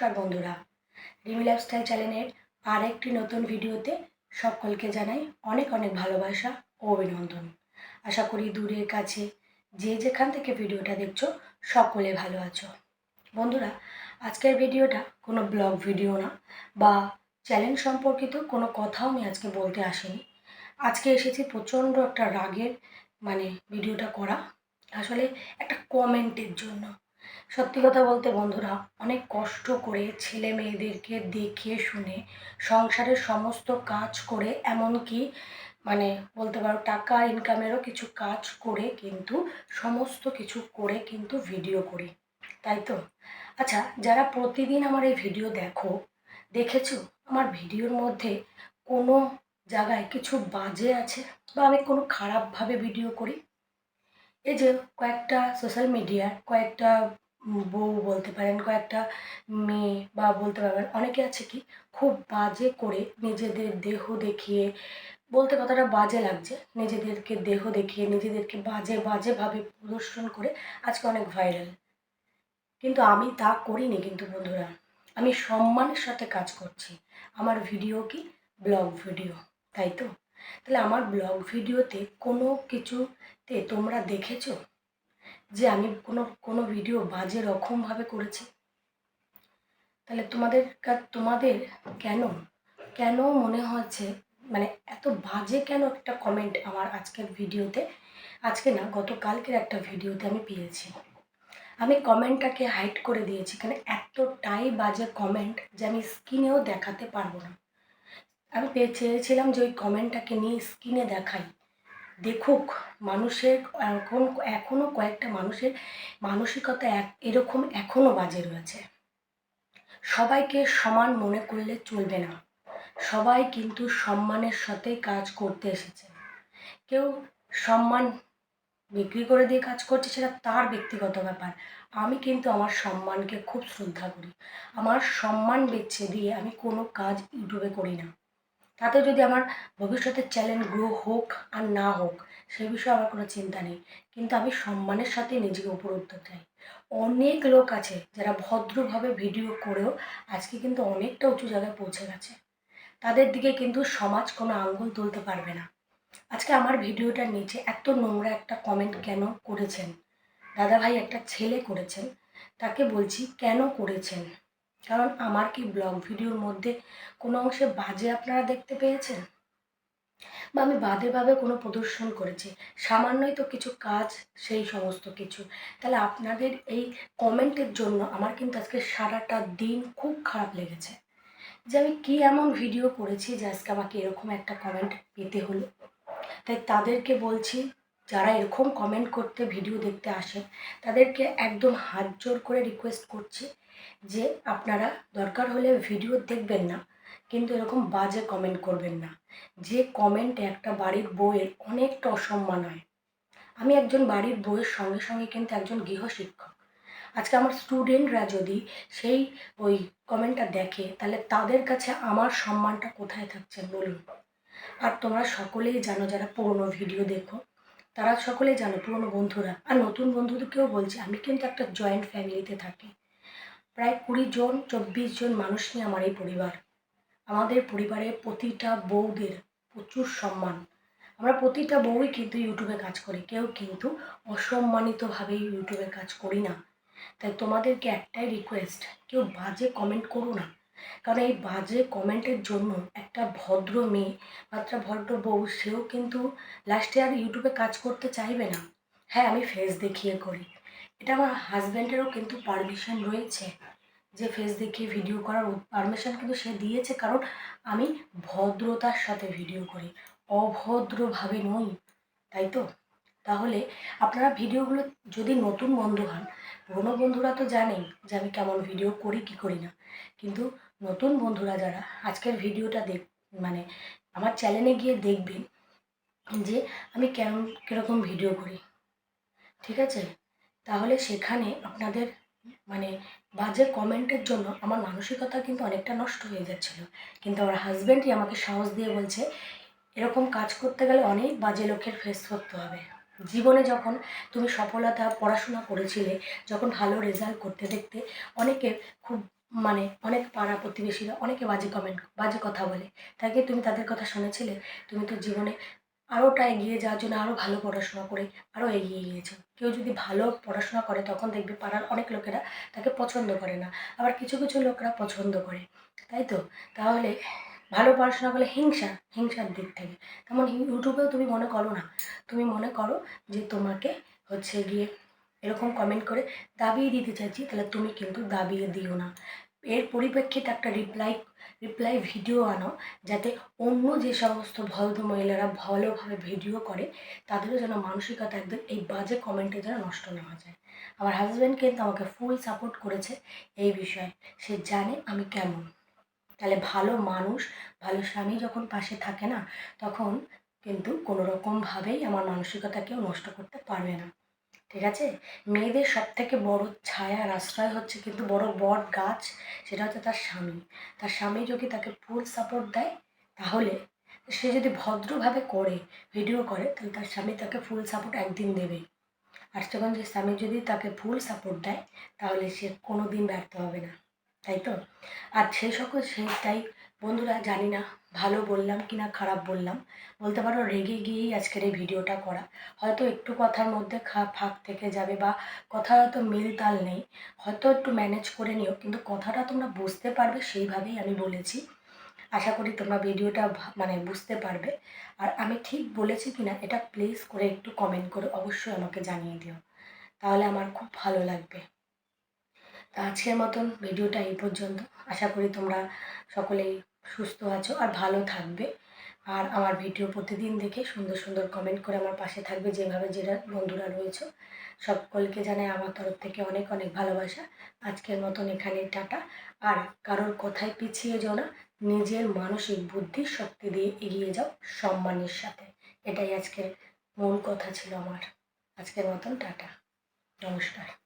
নমস্কার বন্ধুরা। রিমি লাইফস্টাইল চ্যানেলের আর একটি নতুন ভিডিওতে সকলকে জানাই অনেক অনেক ভালোবাসা ও অভিনন্দন। আশা করি দূরের কাছে যে যেখান থেকে ভিডিওটা দেখছ, সকলে ভালো আছো। বন্ধুরা, আজকের ভিডিওটা কোনো ব্লগ ভিডিও না, বা চ্যালেঞ্জ সম্পর্কিত কোনো কথাও আমি আজকে বলতে আসিনি। আজকে এসেছি প্রচণ্ড একটা রাগের মানে ভিডিওটা করা। আসলে একটা কমেন্টের জন্য। সত্যি কথা বলতে বন্ধুরা, অনেক কষ্ট করে ছেলে মেয়েদেরকে দেখে শুনে সংসারের সমস্ত কাজ করে, এমনকি মানে বলতে পারো টাকা ইনকামেরও কিছু কাজ করে কিন্তু, সমস্ত কিছু করে কিন্তু ভিডিও করি। তাই তো? আচ্ছা যারা প্রতিদিন আমার এই ভিডিও দেখো, দেখেছ? আমার ভিডিওর মধ্যে কোনো জায়গায় কিছু বাজে আছে? বা আমি কোনো খারাপভাবে ভিডিও করি? এই যে কয়েকটা সোশ্যাল মিডিয়ার কয়েকটা বউ বলতে পারেন কয়েকটা মেয়ে বা বলতে পারবেন অনেকে আছে কি খুব বাজে করে নিজেদের দেহ দেখিয়ে, বলতে কথাটা বাজে লাগছে, নিজেদেরকে দেহ দেখিয়ে, নিজেদেরকে বাজে, বাজেভাবে প্রদর্শন করে আজকে অনেক ভাইরাল কিন্তু আমি তা করিনি কিন্তু বন্ধুরা, আমি সম্মানের সাথে কাজ করছি। আমার ভিডিও কি? ব্লগ ভিডিও তাই তো? তাহলে আমার ব্লগ ভিডিওতে কোনো কিছুতে তোমরা দেখেছ? যে আমি কোনো কোনো ভিডিও বাজে রকমভাবে করেছি? তাহলে তোমাদের তোমাদের কেন কেন মনে হচ্ছে মানে এত বাজে কেন একটা কমেন্ট আমার আজকের ভিডিওতে আজকে না, গতকালকের একটা ভিডিওতে আমি পেয়েছি। আমি কমেন্টটাকে হাইড করে দিয়েছি কারণ এতটাই বাজে কমেন্ট যে আমি স্ক্রিনেও দেখাতে পারব না। আমি পেয়ে, চেয়েছিলাম যে ওই কমেন্টটাকে নিয়ে স্ক্রিনে দেখাই। দেখুক, মানুষের, এখন এখনও কয়েকটা মানুষের মানসিকতা এক, এরকম এখনও বাজে রয়েছে। সবাইকে সমান মনে করলে চলবে না। সবাই কিন্তু সম্মানের সাথে কাজ করতে এসেছে। কেউ সম্মান বিক্রি করে দিয়ে কাজ করছে সেটা তার ব্যক্তিগত ব্যাপার। আমি কিন্তু আমার সম্মানকে খুব শ্রদ্ধা করি। আমার সম্মান বেছে দিয়ে আমি কোনো কাজ ইউটিউবে করি না। তাতে যদি আমার ভবিষ্যতের চ্যালেঞ্জ গ্রো হোক আর না হোক, সে বিষয়ে আমার কোনো চিন্তা নেই। কিন্তু আমি সম্মানের সাথে নিজেকে উপর উঠতে চাই। অনেক লোক আছে যারা ভদ্রভাবে ভিডিও করেও আজকে কিন্তু অনেকটা উঁচু জায়গায় পৌঁছে গেছে। তাদের দিকে কিন্তু সমাজ কোনো আঙ্গুল তুলতে পারবে না। আজকে আমার ভিডিওটার নিচে এত নোংরা একটা কমেন্ট কেন করেছেন? দাদা ভাই একটা ছেলে করেছেন, তাকে বলছি কেন করেছেন? কারণ আমার কি ব্লগ ভিডিওর মধ্যে কোনো অংশে বাজে আপনারা দেখতে পেয়েছেন? বা আমি বাজেভাবে কোনো প্রদর্শন করেছি, সামান্যই তো কিছু কাজ, সেই সমস্ত কিছু। তাহলে আপনাদের এই কমেন্টের জন্য আমার কিন্তু আজকে সারাটা দিন খুব খারাপ লেগেছে। যে আমি কী এমন ভিডিও করেছি যে আজকে আমাকে এরকম একটা কমেন্ট পেতে হলো? তাই তাদেরকে বলছি, যারা এরকম কমেন্ট করতে ভিডিও দেখতে আসেন, তাদেরকে একদম হাত জোর করে রিকোয়েস্ট করছি যে আপনারা দরকার হলে ভিডিও দেখবেন না, কিন্তু এরকম বাজে কমেন্ট করবেন না। যে কমেন্ট একটা বাড়ির বউয়ের অনেকটা অসম্মান হয়। আমি একজন বাড়ির বউয়ের সঙ্গে সঙ্গে কিন্তু একজন গৃহশিক্ষক আজকে আমার স্টুডেন্টরা যদি সেই ওই কমেন্টটা দেখে, তাহলে তাদের কাছে আমার সম্মানটা কোথায় থাকছে বলুন? আর তোমরা সকলেই জানো, যারা পুরনো ভিডিও দেখো, তারা সকলেই জানো, পুরনো বন্ধুরা। আর নতুন বন্ধুদেরকেও বলছি, আমি কিন্তু একটা জয়েন্ট ফ্যামিলিতে থাকি। প্রায় কুড়ি জন, চব্বিশ জন মানুষ নিয়ে আমার এই পরিবার। আমাদের পরিবারে প্রতিটা বউদের প্রচুর সম্মান। আমরা প্রতিটা বউই কিন্তু ইউটিউবে কাজ করি, কেউ কিন্তু অসম্মানিতভাবে ইউটিউবে কাজ করি না। তাই তোমাদেরকে একটাই রিকোয়েস্ট কেউ বাজে কমেন্ট করো না। কারণ এই বাজে কমেন্টের জন্য একটা ভদ্র মেয়ে বা একটা ভদ্র বউ, সেও কিন্তু লাস্টে আর ইউটিউবে কাজ করতে চাইবে না। হ্যাঁ আমি ফেস দেখিয়ে করি। এটা আমার হাজব্যান্ডেরও কিন্তু পারমিশন রয়েছে যে ফেস দেখিয়ে ভিডিও করার পারমিশন কিন্তু সে দিয়েছে। কারণ আমি ভদ্রতার সাথে ভিডিও করি, অভদ্রভাবে নই, তাই তো? তাহলে আপনারা ভিডিওগুলো যদি নতুন বন্ধু হন, পুরনো বন্ধুরা তো জানেন যে আমি কেমন ভিডিও করি, কি করি না। কিন্তু নতুন বন্ধুরা যারা, আজকের ভিডিওটা দেখ মানে আমার চ্যানেলে গিয়ে দেখবেন যে আমি কেমন কীরকম ভিডিও করি। ঠিক আছে? তাহলে সেখানে আপনাদের মানে বাজে কমেন্টের জন্য আমার মানসিকতা কিন্তু অনেকটা নষ্ট হয়ে যাচ্ছিল। কিন্তু আমার হাজব্যান্ডই আমাকে সাহস দিয়ে বলছে, এরকম কাজ করতে গেলে অনেক বাজে লোকের ফেস করতে হবে। জীবনে যখন তুমি সফলতা, পড়াশোনা করেছিলে, যখন ভালো রেজাল্ট করতে দেখতে অনেকে খুব মানে অনেক পাড়া প্রতিবেশীরা অনেকে বাজে কমেন্ট বাজে কথা বলে। তাই তুমি তাদের কথা শুনেছিলে? তুমি তো জীবনে আরোটা এগিয়ে যাওয়ার জন্য আরও ভালো পড়াশোনা করে আরও এগিয়ে গিয়েছে। কেউ যদি ভালো পড়াশোনা করে, তখন দেখবে পাড়ার অনেক লোকেরা তাকে পছন্দ করে না। আবার কিছু কিছু লোকরা পছন্দ করে, তাই তো? তাহলে ভালো পড়াশোনা করলে হিংসা, হিংসার দিক থেকে। তেমন ইউটিউবেও তুমি মনে করো না। তুমি মনে করো যে তোমাকে হচ্ছে গিয়ে এরকম কমেন্ট করে দাবিয়ে দিতে চাইছি, তাহলে তুমি কিন্তু দাবিয়ে দিও না। এর পরিপ্রেক্ষিতে একটা রিপ্লাই রিপ্লাই ভিডিও আনো, যাতে অন্য যে সমস্ত ভদ্র মহিলারা ভালোভাবে ভিডিও করে, তাদেরও যেন মানসিকতা একদম এই বাজে কমেন্টে যেন নষ্ট না হয়ে যায়। আমার হাজব্যান্ড কিন্তু আমাকে ফুল সাপোর্ট করেছে এই বিষয়ে। সে জানে আমি কেমন। তাহলে ভালো মানুষ, ভালো স্বামী যখন পাশে থাকে না, তখন কিন্তু কোনো রকমভাবেই আমার মানসিকতা কেউ নষ্ট করতে পারবে না। ঠিক আছে? মেয়েদের সব থেকে বড় ছায়া আর আশ্রয় হচ্ছে কিন্তু বড় বট গাছ, সেটা হচ্ছে তার স্বামী। তার স্বামী যদি তাকে ফুল সাপোর্ট দেয়, তাহলে সে যদি ভদ্রভাবে করে ভিডিও করে, তাহলে তার স্বামী তাকে ফুল সাপোর্ট একদিন দেবে। আর যখন যে স্বামী যদি তাকে ফুল সাপোর্ট দেয়, তাহলে সে কোনো দিন ব্যর্থ হবে না। তাই তো? আর সেই সকল সেই তাই বন্ধুরা, জানি না ভালো বললাম কি না খারাপ বললাম, বলতে পারো রেগে গিয়েই আজকের এই ভিডিওটা করা। হয়তো একটু কথার মধ্যে খা, ফাঁক থেকে যাবে বা কথা হয়তো মিল তাল নেই, হয়তো একটু ম্যানেজ করে নিও, কিন্তু কথাটা তোমরা বুঝতে পারবে সেইভাবেই আমি বলেছি। আশা করি তোমরা ভিডিওটা মানে বুঝতে পারবে। আর আমি ঠিক বলেছি কি না এটা প্লিজ করে একটু কমেন্ট করে অবশ্যই আমাকে জানিয়ে দিও। তাহলে আমার খুব ভালো লাগবে। তা আজকের মতন ভিডিওটা এই পর্যন্ত। আশা করি তোমরা সকলেই সুস্থ আছো আর ভালো থাকবে। আর আমার ভিডিও প্রতিদিন দেখে সুন্দর সুন্দর কমেন্ট করে আমার পাশে থাকবে যেভাবে যেটা বন্ধুরা রয়েছে। সকলকে জানাই আমার তরফ থেকে অনেক অনেক ভালোবাসা। আজকের মতন এখানে টাটা। আর কারোর কথায় পিছিয়ে যাও না, নিজের মানসিক বুদ্ধি শক্তি দিয়ে এগিয়ে যাও সম্মানের সাথে। এটাই আজকের মূল কথা ছিল আমার। আজকের মতন টাটা। নমস্কার।